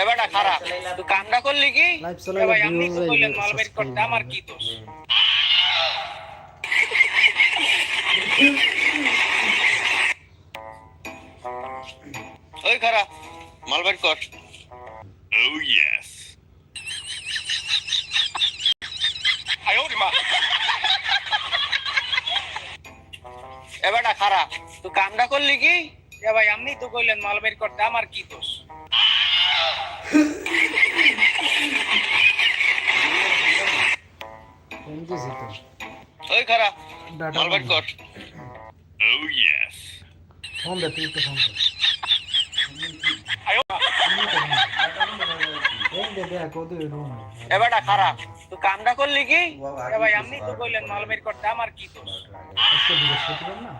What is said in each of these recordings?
এবারটা খারাপ তুই কামটা করলি কি? ভাই আপনি তো কইলেন মাল বের করতে আমার কি দোষ? ওই খারাপ মাল বের কর। Oh, yes. এবারটা খারাপ তুই কামটা করলি কি? এ ভাই আপনি তো কইলেন মাল বের করতে আমার কি দোষ? তো ওই খারাপ ডাটা কর। Oh, yes. ফোন দে তুই তো ফোন দে এবারটা খারাপ তুই কামটা করলি কি? ভাই আপনি তো কইলেন মাল বের করতে আমার কি দোষ? আজকে বৃহস্পতিবার না?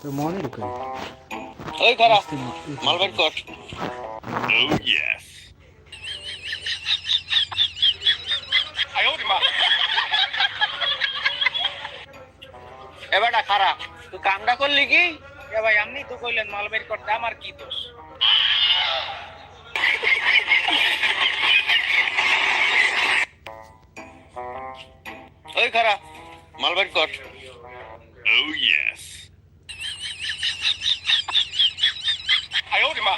তো মনে রেখো ওই খারাপ মাল বের কর Oh, yes. এবারটা খারাপ তুই কামটা করলি কি? এ ভাই আপনি তো কইলেন মাল বের করতে আমার কি দোষ? ওই খারাপ মাল বের কর Oh, yes.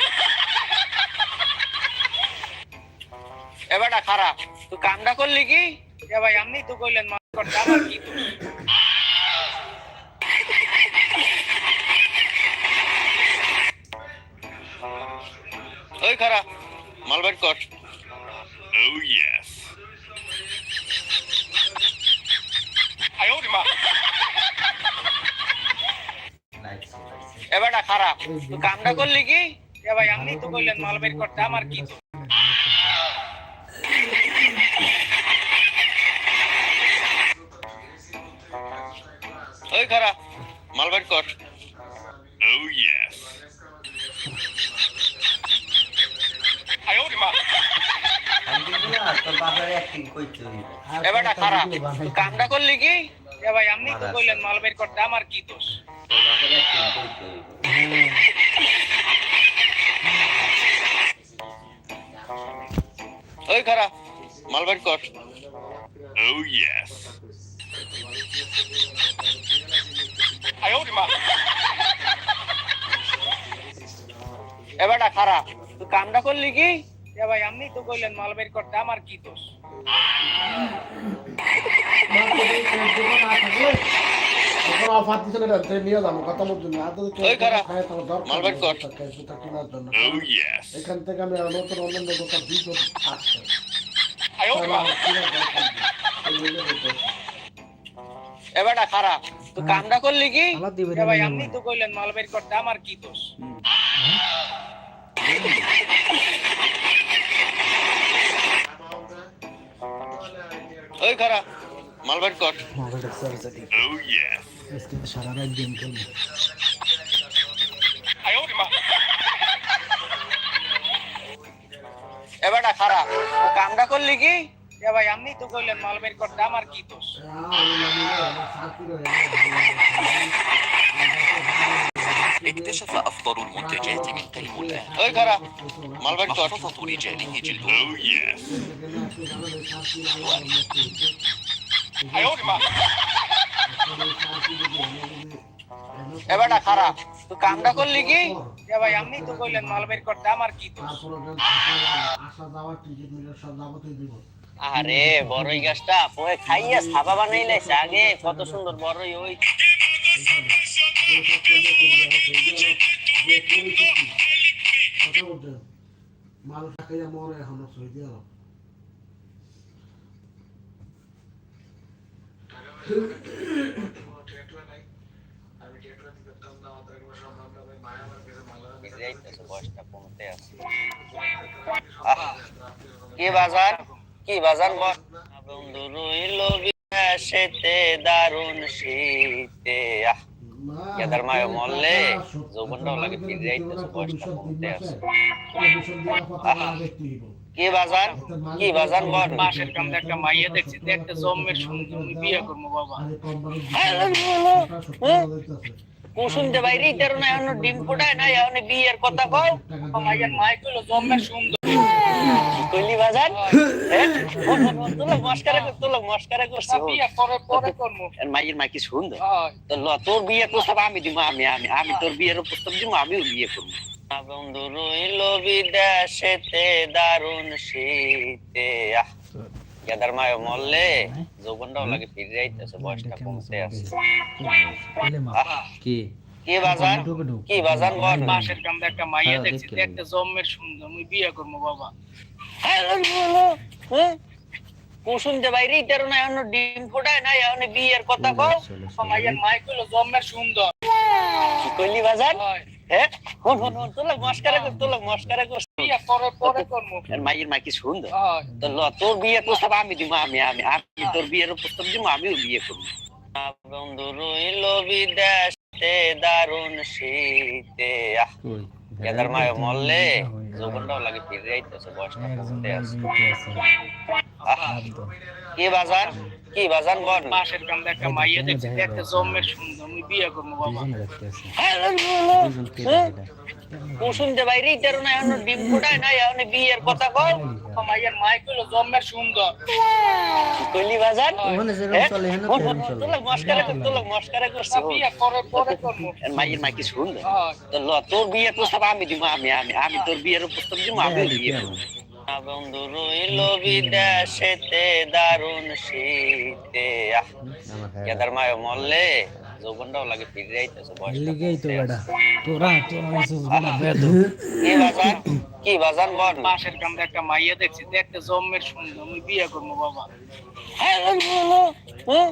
এবারটা খারাপ তুই কামটা করলি কি এ ভাই আপনি তো কইলেন মাল করতে আমার কি ওই খারাপ মাল বের কর Oh, yes. এবারটা খারাপ। তুই কামটা করলি কি? এ ভাই আপনি তো কইলেন মাল বের করতে আমার কি ওই খারাপ মাল বের কর। Oh, yes. এবারটা খারাপ। তুই কামটা করলি কি? এ ভাই আপনি তো কইলেন মাল বের করতে আমার ওই খারাপ মাল বের কর। Oh, yes. এবারটা খারাপ তুই কামটা করলি কি? এ ভাই আপনি তো কইলেন মাল বের করতে আমার কি দোষ? এখন অফার দিছে না রে নিয়ে যাব কথা বলছি না এত খায় তোমার দরকার মাল কর। জুতা কেনার জন্য। Oh, এখান থেকে আমি নতুন অন্যান্য দোকান দিতে আসছে। এবারটা খারাপ তুই কামটা করলি কি? আমার দিবে ভাই আপনি তো কইলেন মাল বের করতে আমার কি দোষ? ওই খারাপ মাল বের কর মোবাইলটা সার্চ দি Oh, yes. আজকে তো সারা রাত গেম খেলবো এবারটা খারাপ তুই কামটা করলি কি এ ভাই আপনি তো কইলেন মাল বের করতে আমার কি দোষ اكتشف أفضل المنتجات من كريم الآن ওই খারাপ মাল বের কর محفظة رجاله جلد Oh, yes. এবারটা খারাপ। তুই কামটা করলি কি? ভাই আপনি তো কইলেন মাল বের করতে, আমার কি আরে বড়ই গাছটা, পরে খাইয়া সাবা বানাইলাইছে আগে কত সুন্দর বড়ই ওই। মাল খাইয়া মরে এখন সৌদি আরব কি বাজার কি বাজার বন্ধু রইল বিদেশেতে দারুণ শীতে। আহ কেদার মায়ে মরলে যৌবনটাও লাগে ফিরে যাইতেছে বয়সটা কমতে কি বাজার কি বাজার বল মাসের কাম একটা মাইয়া দেখছি একটা জম্মের সঙ্গে বিয়ে করব বাবা কুসুম যে বাইরে না এখন ডিম ফোটায় না এখন বিয়ের কথা কও। জম্মের সুন্দর। কইলি বাজার হ্যাঁ? তোলা তোলা মস্কারা করছি বিয়ে পরে পরে সুন্দর? তো ল তোর বিয়ে প্রস্তাব আমি আমি আমি আমি তোর বিয়ের প্রস্তাব দিব আমিও বিয়ে করব। বন্ধু রইল বিদেশেতে দারুণ শীতে আহ। গেদার মায় মরলে যৌবনটাও লাগে ফিরে যাইতেছে বয়সটা কমতে আছে কি? কি বাজার কি বাজার বল? মাসের কামে একটা মাইয়া হ্যাঁ, দেখছি দেখতে জম্মের সুন্দর মুই বিয়ে করব বাবা। হ্যাঁ, হ্যাঁ? কুসুম যে বাইরে তেরো না এখন ডিম ফোটায় না এখন বিয়ের কথা কও? মাইয়ার মাইক হলো জম্মের সুন্দর। কি কইলি বাজার হয়। হ্যাঁ? হন হন হন তোলা মস্কারা কর তোলা মস্কারা কর। বিয়ে পরে পরে করব মাইয়ের মাইকি সুন্দর? তো ল তোর বিয়ে প্রস্তাব আমি দিব আমি আমি আমি তোর বিয়ের প্রস্তাব দিব আমিও বিয়ে করব। বন্ধু রইল বিদেশে দারুণ শীতে। কেদার মায় মরলে? যৌবনটাও লাগে ফিরে যাইতেছে বয়সটা একজন কমতে আছে। আছে। কি বাজার? কি বাজার বল মাসের কামে একটা মাইয়া দেখছি দেখতে জম্মের সুন্দর মুই বিয়ে করব বাবা। বাইরে তেরো না এখন ডিম ফোটায় না এখন বিয়ের কথা কও মাইয়ার মাইক হলো জম্মের সুন্দর। কইলি বাজার? ওখানে যেরকম? চলে এখানে হন, তেরকম হন, চলে। তোলা মস্কারা কর তোলা মস্কারা করছি। বিয়ে পরে পরে করব। মাইয়ের মাইকি সুন্দর? তো প্রস্তাব আমি দিব আমি আমি আমি তোর বিয়ের দিব আমিও বিয়ে বন্ধু রইল বিদেশেতে দারুণ শীতে। গেদার মায় মরলে যৌবনটাও লাগে ফিরে যাইতেছে লিগেই তো বেটা। তোরা তোরা হইছিস বেটা বেদ কি বাজার? কি বাজার বল? মাসের কামে একটা মাইয়া দেখছি দেখতে জম্মের সুন্দর মুই বিয়ে করব বাবা। হ্যাঁ, বলো, হ্যাঁ?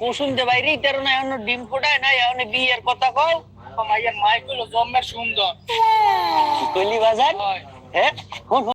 কুসুম যে বাইরে তেরো না এখন ডিম ফোটায় না এখন বিয়ের কথা কও মাইয়ার মাইক হলো জম্মের সুন্দর। কইলি বাজার? হ্যাঁ?